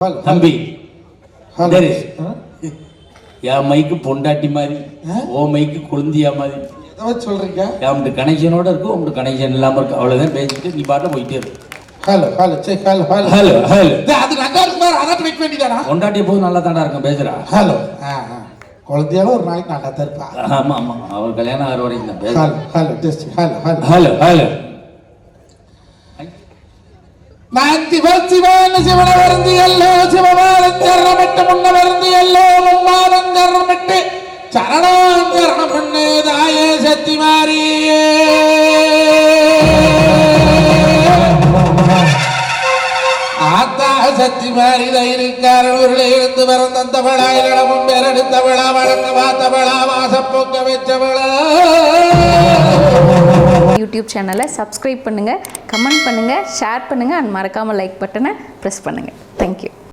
Hello தம்பி? என் மைக்கு பொண்டாட்டி மாதிரி? ஓ மைக்கு குழந்தையா மாதிரி. சொல்றீங்க? அவன்கிட்ட கனெக்ஷனோட இருக்கும் உங்கள்கிட்ட கனெக்ஷன் இல்லாம இருக்கு அவ்வளவுதான் பேசிட்டு நீ பாட்டில் போயிட்டே இருக்கு ஹலோ ஹலோ சரி ஹலோ ஹலோ ஹலோ ஹலோ அது நல்லா இருக்கு பாரு அதான் வைக்க வேண்டியதானா? பொண்டாட்டி போது நல்லா தாண்டா இருக்கும் பேசுறா ஹலோ குழந்தையால ஒரு நாளைக்கு நல்லா தான் இருப்பா. ஆமா ஆமா. அவர் கல்யாணம் ஆகிற வரைக்கும் தான் hello hello hello hello hello நான் சிவ சிவன சிவன வருந்தி முன்ன வருந்தி மும்மாலஞ்சரணமிட்டு சரணாஞ்சரணம் பண்ணு தாயே சத்தி மாறியே ஆத்தா சத்தி மாறி தைரிக்காரர்களே இருந்து பிறந்தவளா இடமும் பெறெடுத்தவளா வழங்க வாத்தவளா வாசப்போக்க வச்சவளா யூடியூப் சேனலை சப்ஸ்கிரைப் பண்ணுங்கள் கமெண்ட் பண்ணுங்கள் ஷேர் பண்ணுங்கள் அண்ட் மறக்காமல் லைக் பட்டனை ப்ரெஸ் பண்ணுங்கள் தேங்க்யூ